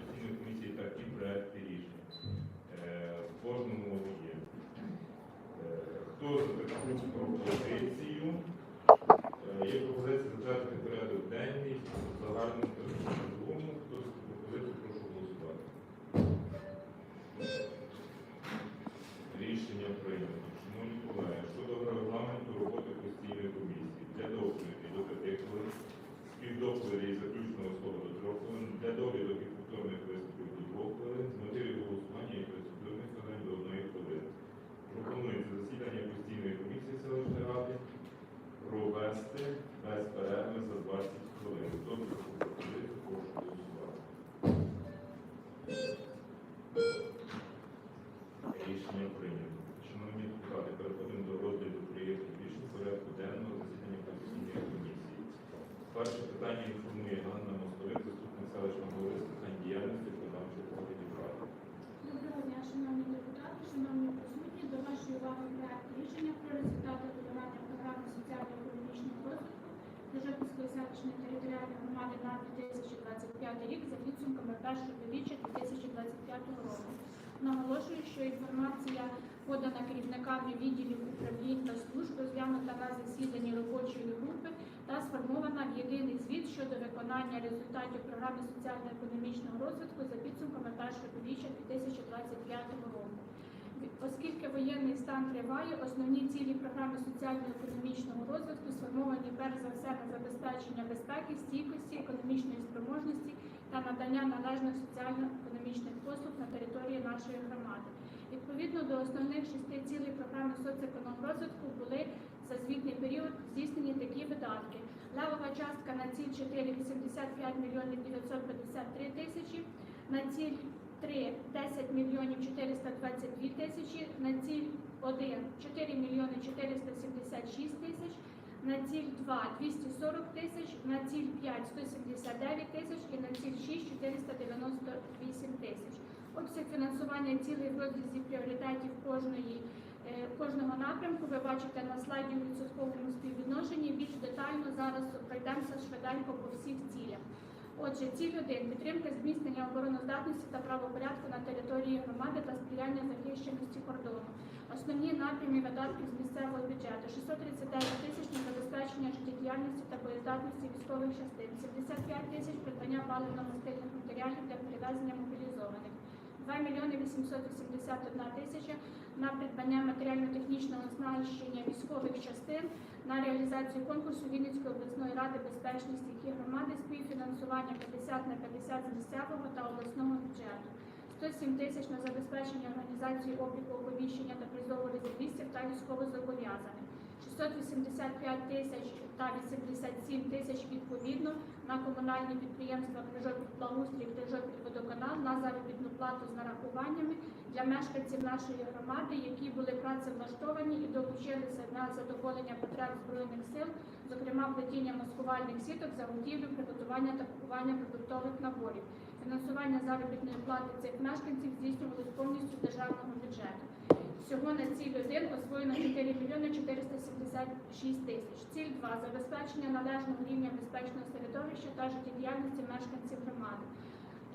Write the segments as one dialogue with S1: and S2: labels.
S1: постійної комісії такі проекти рішень. Е, В кожному є. Е, Хто за таку пропозицію?
S2: That's there. Сформована в єдиний звіт щодо виконання результатів програми соціально-економічного розвитку за підсумками першого півріччя 2025 року. Оскільки воєнний стан триває, основні цілі програми соціально-економічного розвитку сформовані перш за все на забезпечення безпеки, стійкості, економічної спроможності та надання належних соціально-економічних послуг на території нашої громади. Відповідно до основних шести цілей програми соцекономрозвитку були за звітний період здійснені такі видатки. Левова частка на ціль 4 – 85 мільйонів 953 тисячі, на ціль 3 – 10 мільйонів 422 тисячі, на ціль 1 – 4 мільйони 476 тисяч, на ціль 2 – 240 тисяч, на ціль 5 – 179 тисяч і на ціль 6 – 498 тисяч. Обсяг фінансування цілей в пріоритетів кожної, е, кожного напрямку ви бачите на слайді у відсотковому співвідношенні. Більш детально зараз пройдемося швиденько по всіх цілях. Отже, ціль 1 – підтримка зміцнення обороноздатності та правопорядку на території громади та сприяння захищеності кордону. Основні напрямі видатків з місцевого бюджету 639 тисяч на забезпечення життєдіяльності та боєздатності військових частин, 75 тисяч придбання паливно-мастильних матеріалів для перевезення мобілізованих. 2 мільйони 881 тисяча на придбання матеріально-технічного оснащення військових частин на реалізацію конкурсу Вінницької обласної ради безпечності, які громади співфінансування 50 на 50 з місцевого та обласного бюджету. 107 тисяч на забезпечення організації обліку оповіщення та призову резервістів та військовозобов'язаних. 685 тисяч та 87 тисяч відповідно на комунальні підприємства Крижопіль Благоустрій, Крижопіль Водоканал на заробітну плату з нарахуваннями для мешканців нашої громади, які були працевлаштовані і долучилися на задоволення потреб збройних сил, зокрема плетіння маскувальних сіток, заготівлю, приготування та купування продуктових наборів. Фінансування заробітної плати цих мешканців здійснювалось повністю державного бюджету. Всього на ціль 1 освоєно 4 мільйони 476 тисяч. Ціль 2 – забезпечення належного рівня безпечного середовища та життєдіяльності мешканців громади.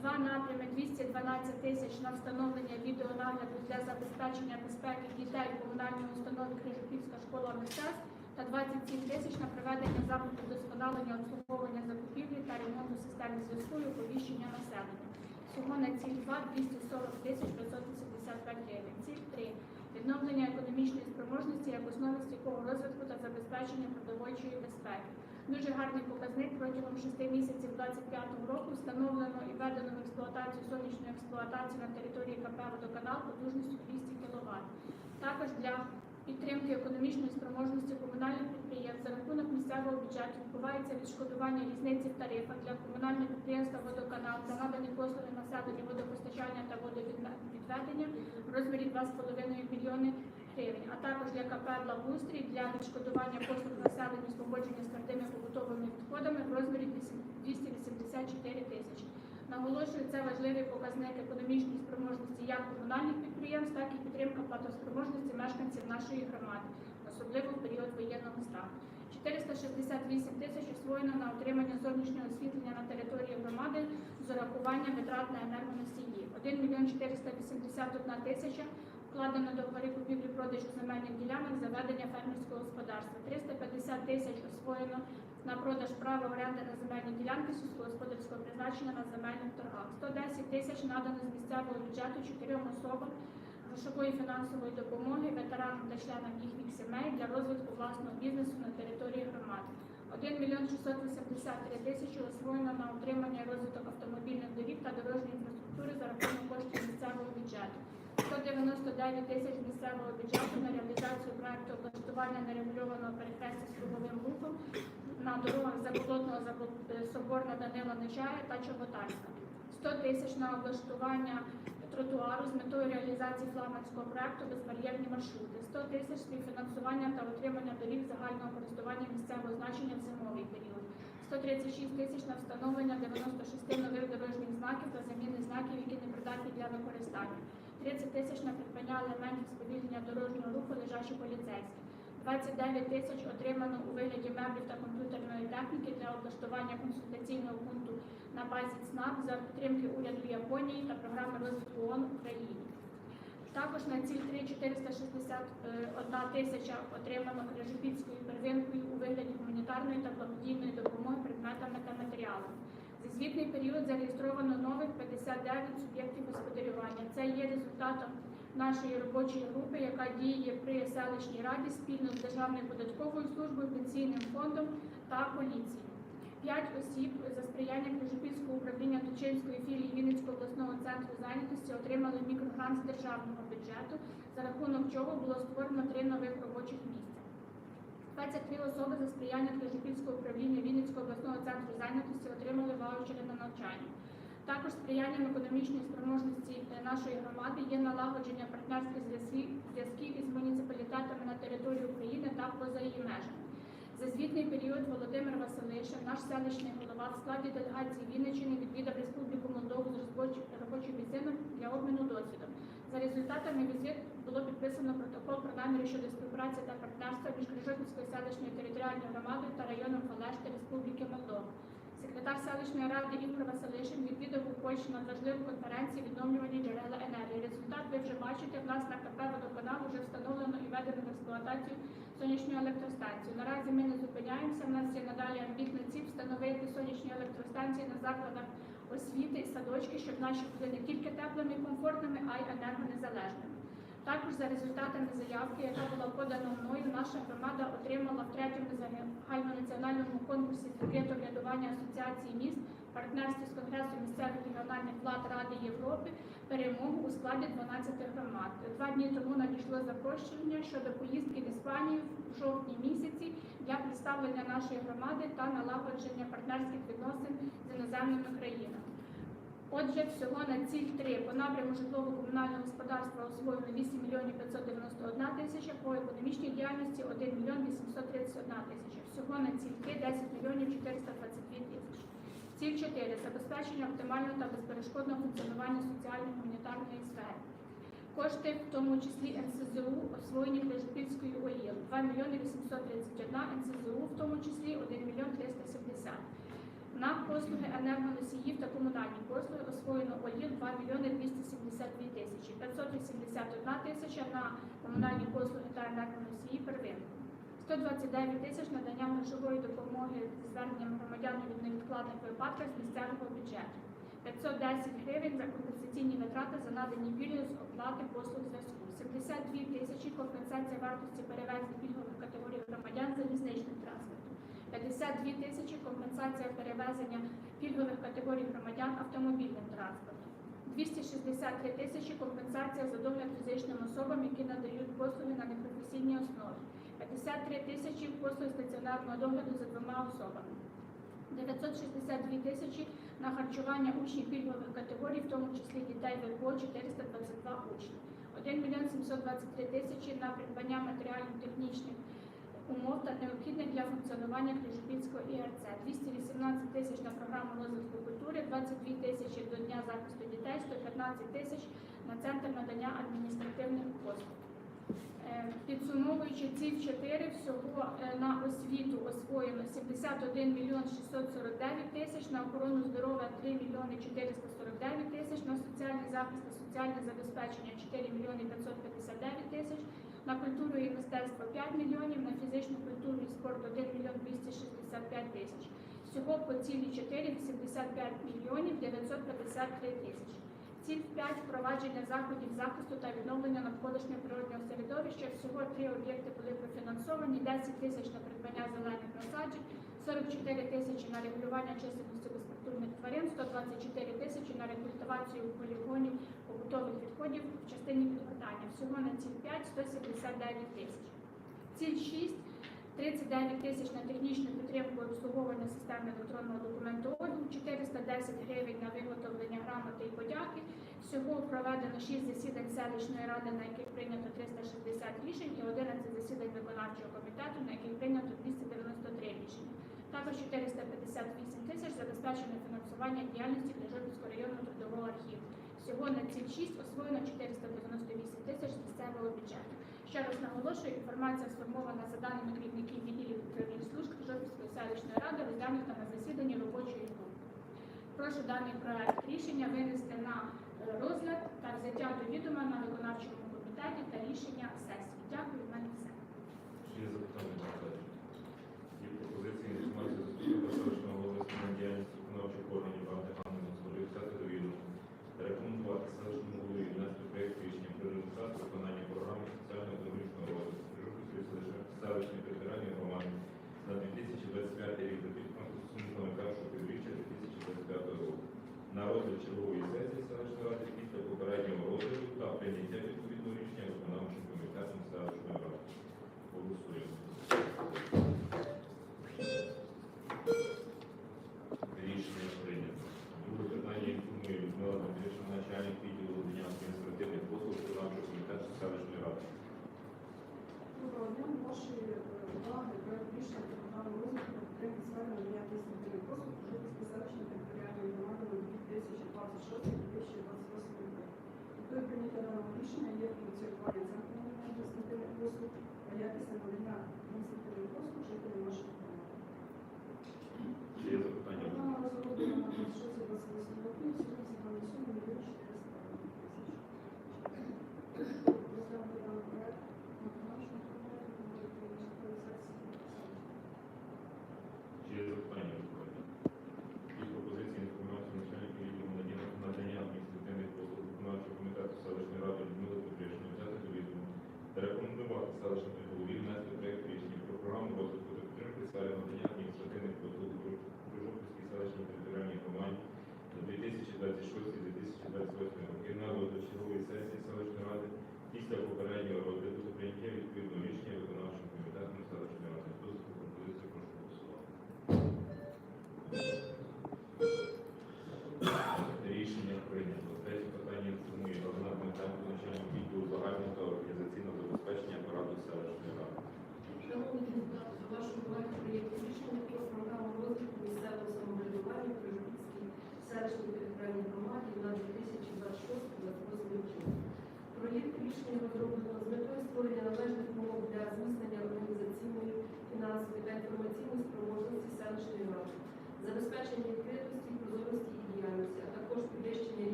S2: Два напрями 212 тисяч на встановлення відеонагляду для забезпечення безпеки дітей у комунальній установі Крижопільська школа мистецтв та 27 тисяч на проведення заходів вдосконалення обслуговування закупівлі та ремонту системи зв'язку і оповіщення населення. Всього на ціль 2 – 240 тисяч 585 гривень. Ціль 3 – відновлення економічної спроможності як основи стійкого розвитку та забезпечення продовольчої безпеки. Дуже гарний показник протягом 6 місяців 2025 року встановлено і введено в експлуатацію сонячну експлуатацію на території КП «Водоканал» потужністю 200 кВт. Також для підтримки економічної спроможності комунальних підприємств за рахунок місцевого бюджету відбувається відшкодування різниці в тарифах для комунального підприємства «Водоканал» за надані послуги населенню водопостачання та водовідведення в розмірі 2,5 мільйони гривень, а також для КП «Благоустрій» для відшкодування послуг населенню з поводження з твердими побутовими відходами в розмірі 284 тисячі. Наголошую, це важливий показник економічної спроможності як комунальних підприємств, так і підтримка платоспроможності мешканців нашої громади, особливо в період воєнного стану. 468 тисяч освоєно на отримання зовнішнього освітлення на території громади з урахуванням витрат на енергоносії. 1 мільйон 481 тисяча вкладено до договори купівлі-продажу земельних ділянок за ведення фермерського господарства. 350 тисяч освоєно на продаж права оренди на земельні ділянки сільськогосподарського призначення на земельних торгах. 110 тисяч надано з місцевого бюджету чотирьом особам грошової фінансової допомоги ветеранам та членам їхніх сімей для розвитку власного бізнесу на території громади. 1 мільйон 683 тисячі освоєно на утримання і розвиток автомобільних доріг та дорожньої інфраструктури за рахунок коштів місцевого бюджету. 199 тисяч місцевого бюджету на реалізацію проекту облаштування нерегульованого перехрестя з круговим рухом на дорогах Заболотного е, Соборна Данила Нечая та Чоботарська. 100 тисяч на облаштування тротуару з метою реалізації флагманського проекту безбар'єрні маршрути. 100 тисяч співфінансування та утримання доріг загального користування місцевого значення в зимовий період. 136 тисяч на встановлення 96 нових дорожніх знаків та заміни знаків, які не придатні для використання. 30 тисяч на придбання елементів сповільнення дорожнього руху лежачі поліцейські. 29 тисяч отримано у вигляді меблів та комп'ютерної техніки для облаштування консультаційного пункту на базі ЦНАП за підтримки уряду Японії та програми розвитку ООН в Україні. Також на ціль 3 461 тисяча отримано Крижопільською первинкою у вигляді гуманітарної та благодійної допомоги предметами та матеріалами. Звітний період зареєстровано нових 59 суб'єктів господарювання. Це є результатом нашої робочої групи, яка діє при селищній раді спільно з Державною податковою службою, пенсійним фондом та поліцією. П'ять осіб за сприяння Крижопільського управління Тучинської філії Вінницького обласного центру зайнятості отримали мікрогрант з державного бюджету, за рахунок чого було створено три нових робочих місця. 23 особи за сприяння Крижопільського управління Вінницького обласного центру зайнятості отримали ваучери на навчання. Також сприянням економічної спроможності е, нашої громади є налагодження партнерських зв'язків із муніципалітетами на території України та поза її межами. За звітний період Володимир Василишин, наш селищний голова в складі делегації Вінниччини відвідав Республіку За результатами візит було підписано протокол про наміри щодо співпраці та партнерства між Крижопільською селищною територіальною громадою та районом Фалешти Республіки Молдова. Секретар селищної ради Ігор Василишин відвідав у Польщі надважливу конференцію відновлювані джерела енергії. Результат ви вже бачите, в нас на КП водоканал вже встановлено і введено в експлуатацію сонячну електростанцію. Наразі ми не зупиняємося. У нас є надалі амбітна ціль встановити сонячні електростанції на закладах освіти і садочки, щоб наші були не тільки теплими і комфортними, а й енергонезалежними. Також за результатами заявки, яка була подана мною, наша громада отримала в третьому загальнонаціональному конкурсі таке урядування Асоціації міст партнерство з Конгресом місцевих регіональних влад Ради Європи перемогу у складі 12 громад. Два дні тому надійшло запрошення щодо поїздки в Іспанію в жовтні місяці для представлення нашої громади та налагодження партнерських відносин з іноземними країнами. Отже, всього на ціль 3 по напряму житлово-комунального господарства освоєно 8 мільйонів 591 тисяча, по економічній діяльності 1 мільйон 831 тисяча. Всього на ціль 3 10 мільйонів 422 тисячі. Ціль 4 забезпечення оптимального та безперешкодного функціонування соціально-гуманітарної сфери. Кошти, в тому числі НСЗУ, освоєні Крижопільською ОЄЛ 2 мільйони 831, НСЗУ, в тому числі 1 мільйон 370. На послуги енергоносіїв та комунальні послуги освоєно ОЄЛ 2 мільйони 272 тисячі, 581 тисяча на комунальні послуги та енергоносії первинку. 129 тисяч надання грошової допомоги з зверненням громадян від невідкладних випадках з місцевого бюджету. 510 гривень за компенсаційні витрати за надані пільги з оплати послуг зв'язку. 72 тисячі компенсація вартості перевезень пільгових категорій громадян залізничним транспортом. 52 тисячі компенсація перевезення пільгових категорій громадян автомобільним транспортом. 263 тисячі компенсація за догляд фізичним особам, які надають послуги на непрофесійній основі. 53 тисячі послуг стаціонарного догляду за двома особами. 962 тисячі на харчування учнів пільгових категорій, в тому числі дітей ВПО 422 учні. 1 мільйон 723 тисячі на придбання матеріально-технічних умов та необхідних для функціонування Крижопільського ІРЦ. 218 тисяч на програму розвитку культури, 22 тисячі до Дня захисту дітей, 115 тисяч на центр надання адміністративних послуг. Е, Підсумовуючи ці чотири, всього е, на освіту освоєно 71 мільйон 649 тисяч, на охорону здоров'я 3 мільйони 449 тисяч, на соціальний захист та соціальне забезпечення 4 мільйони 559 тисяч, на культуру і мистецтво 5 мільйонів, на фізичну культуру і спорт 1 мільйон 265 тисяч. Всього по цілі 4 – 85 мільйонів 953 тисячі. Ціль 5 – впровадження заходів захисту та відновлення навколишнього природнього середовища. Всього три об'єкти були профінансовані, 10 тисяч на придбання зелених насаджень, 44 тисячі на регулювання чисельності безкультурних тварин, 124 тисячі на рекультивацію полігонів побутових відходів в частині підготання. Всього на ціль 5 – 179 тисяч. Ціль 6 39 тисяч на технічну підтримку обслуговування системи електронного документообігу, 410 гривень на виготовлення грамоти і подяки. Всього проведено 6 засідань селищної ради, на яких прийнято 360 рішень, і 11 засідань виконавчого комітету, на яких прийнято 293 рішення. Також 458 тисяч забезпечено фінансування діяльності Княжопільського районного трудового архіву. Всього на ціль 6 освоєно 498 тисяч місцевого бюджету. Ще раз наголошую, інформація сформована за даними керівників відділів управлінь служб Жопільської селищної ради, розглянута на засіданні робочої групи. Прошу даний проект рішення винести на е, розгляд та взяття до відома на виконавчому комітеті та рішення сесії. Дякую, в мене все.
S1: Є запитання доповідача? Є пропозиції інформації заступника селищного голови діяльності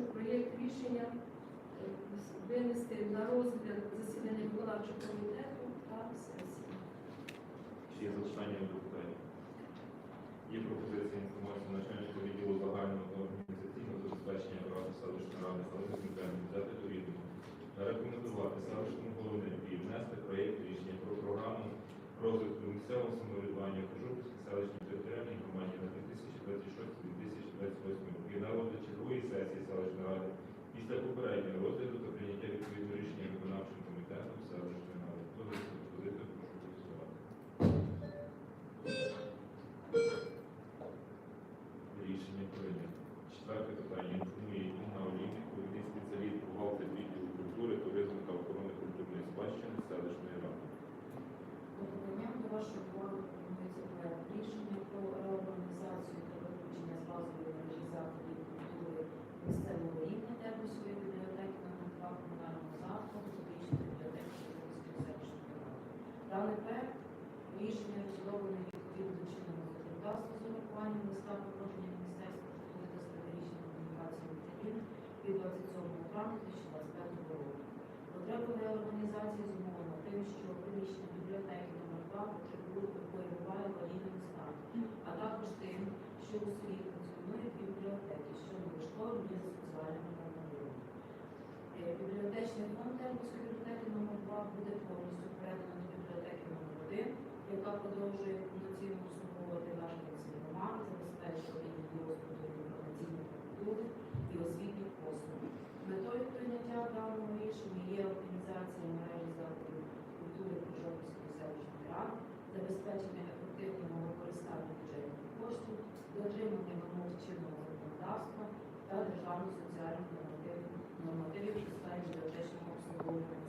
S1: Прошу
S3: проєкт рішення е, винести на розгляд засідання виконавчого комітету та сесії.
S1: Чи є запитання до питання? Є пропозиція інформації начальника відділу загального та організаційного забезпечення апарату селищної ради Галини Дмитренко взяти до відома та рекомендувати селищному голові внести проєкт рішення про програму розвитку місцевого самоврядування в Жовківській селищній територіальній громаді на 2026-2028 роки на розгляд чергової сесії селищної ради після попереднього розгляду та прийняття відповідного рішення виконавчим комітетом селищної ради. Хто за цю пропозицію, прошу голосувати. Рішення прийнято. Четверте питання. Інформує Інна Олійник, провідний спеціаліст бухгалтер відділу культури, туризму та охорони культурної спадщини селищної ради.
S3: Доброго дня, до вашої Київської бібліотеки номер 2 комунального закладу публічної бібліотеки Київської селищної ради. Даний проект рішення розроблений відповідно чинного законодавства з урахуванням листа положення Міністерства культури та стратегічної комунікації України від 27 травня 2025 року. Потреба реорганізації зумовлена тим, що приміщення бібліотеки номер 2 потребує перебуває в аварійному стані, а також тим, що у парк буде повністю передана до бібліотеки номер 1 яка продовжує повноцінно обслуговувати мешканці громади, забезпечувати її розподіл інформаційної культури і освітніх послуг. Метою прийняття даного рішення є організація мережі закладів культури Кожопільської селищної ради, забезпечення ефективного використання бюджетних коштів, дотримання вимог чинного законодавства та державних соціальних нормативів нормативів у бібліотечного обслуговування.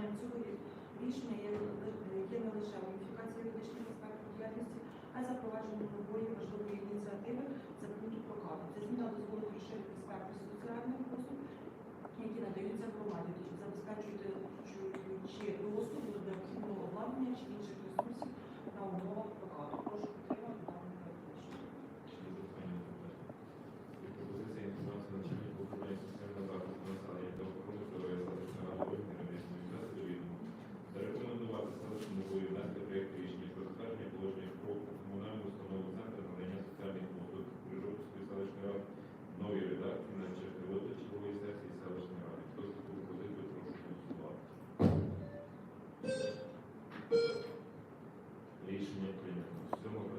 S4: виконанням цього рішення є, є не лише уніфікація юридичних аспектів діяльності, а й запровадження нової важливої ініціативи за пункту прокату. Це зміна дозволу розширити спектр соціальних послуг, які надаються громаді, тобто чи доступ до необхідного обладнання чи інших ресурсів на умовах прокату. Прошу України.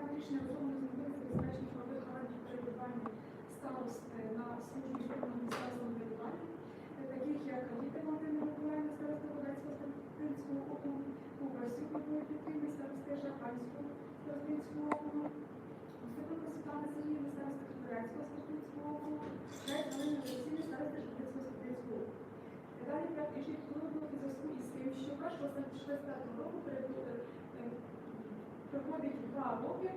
S4: Проект рішення
S5: розроблено з метою забезпечення правових гарантій перебування старост е, на службі жодного місця самоврядування, е, таких як Літа Володимира Миколаївна, староста Володецького старостинського округу, Кубасюк Микола Петрівна, староста Жаханського старостинського округу, Степанко Світлана Сергіївна, староста Ківерецького старостинського округу, Грець Галина Олексійовна, староста Житницького старостинського округу. Далі рішення впливу у зв'язку із тим, що 1 року перебу- е, проходить два роки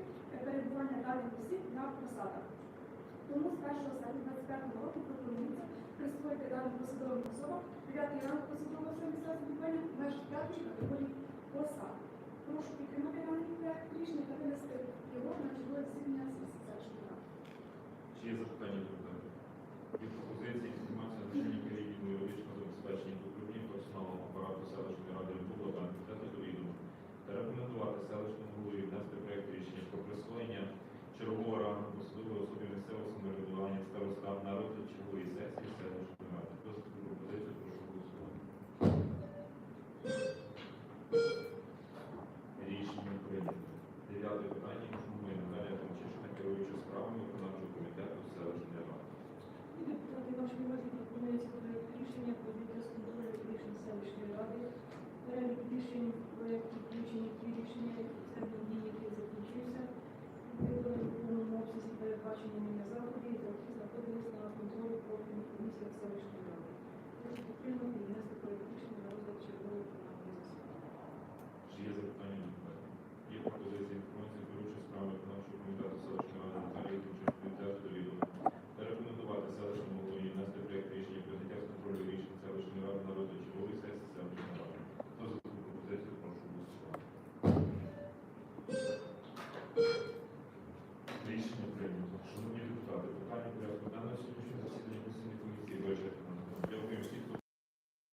S5: перебування даних осіб на посадах. Тому з 1 серпня 25 року пропонується присвоїти даним посадовим особам 9 ранку посадового самоврядування в межах 5 категорії посад. Прошу підтримати даний проект рішення та винести його на чергове засідання селищної ради.
S1: Чи є запитання до депутатів? Є пропозиції інформація начальника відділу юридичного забезпечення управління персоналом апарату селищної ради Любов Луганко взяти до відома та рекомендувати селищному голові внести проєкт рішення про присвоєння чергового рангу посадової особи місцевого самоврядування старостам на розгляд чергової сесії селищної ради. Хто таку пропозицію, прошу голосувати. Рішення прийнято. Дев'яте питання інформує Наталія Томчишина, керуюча справами виконавчого комітету селищної ради.
S3: Депутати вашої уваги пропонується проект рішення про контролю рішень селищної ради. Yüksek Savaşı'nda